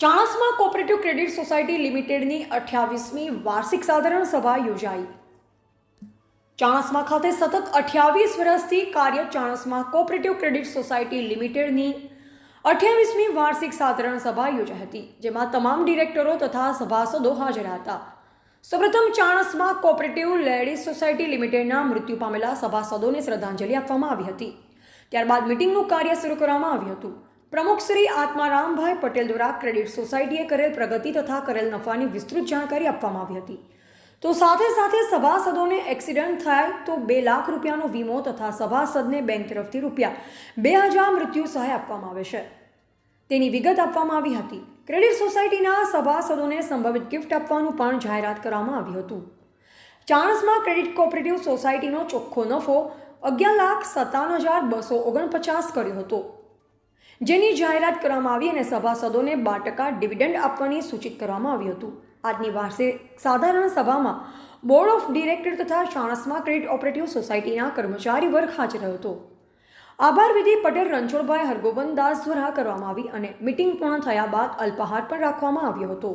Chanasma cooperative credit society લિમિટેડની અઠ્યાવીસમી વાર્ષિક સાધારણ સભા યોજાઈ. ચાણસમા ખાતે સતત અઠ્યાવીસ વર્ષથી કાર્ય ચાણસમા કોઓપરેટિવ ક્રેડિટ સોસાયટી લિમિટેડની અઠ્યાવીસમી વાર્ષિક સાધારણ સભા યોજાઈ હતી, જેમાં તમામ ડિરેક્ટરો તથા સભાસદો હાજર હતા. સૌપ્રથમ ચાણસમા કોઓપરેટિવ લેડીઝ સોસાયટી લિમિટેડના મૃત્યુ પામેલા સભાસદોને શ્રદ્ધાંજલિ આપવામાં આવી હતી. ત્યારબાદ મિટિંગનું કાર્ય શરૂ કરવામાં આવ્યું હતું. પ્રમુખ શ્રી આત્મારામભાઈ પટેલ દ્વારા ક્રેડિટ સોસાયટીએ કરેલ પ્રગતિ તથા કરેલ નફાની વિસ્તૃત જાણકારી આપવામાં આવી હતી. તો સાથે સાથે સભાસદોને એક્સિડન્ટ થાય તો બે લાખ રૂપિયાનો વીમો તથા સભાસદને બેંક તરફથી રૂપિયા બે હજાર મૃત્યુ સહાય આપવામાં આવે છે. તેની વિગત આપવામાં આવી હતી. ક્રેડિટ સોસાયટીના સભાસદોને સંભવિત ગિફ્ટ આપવાનું પણ જાહેરાત કરવામાં આવ્યું હતું. ચાણસમાં ક્રેડિટ કોઓપરેટિવ સોસાયટીનો ચોખ્ખો નફો અગિયાર લાખ સત્તાવન હજાર બસો ઓગણપચાસ કર્યો હતો. જેની જાહેરાત કરવામાં આવી અને સભાસદોને બાર ટકા ડિવિડન્ડ આપવાની સૂચિત કરવામાં આવ્યું હતું. આજની વાર્ષિક સાધારણ સભામાં બોર્ડ ઓફ ડિરેક્ટર તથા ચાણસ્મા ક્રેડિટ ઓપરેટિવ સોસાયટીના કર્મચારી વર્ગ હાજર હતો. આભાર વિધિ પટેલ, રણછોડભાઈ હરગોબન દાસ દ્વારા કરવામાં આવી અને મિટિંગ પૂર્ણ થયા બાદ અલ્પાહાર પણ રાખવામાં આવ્યો હતો.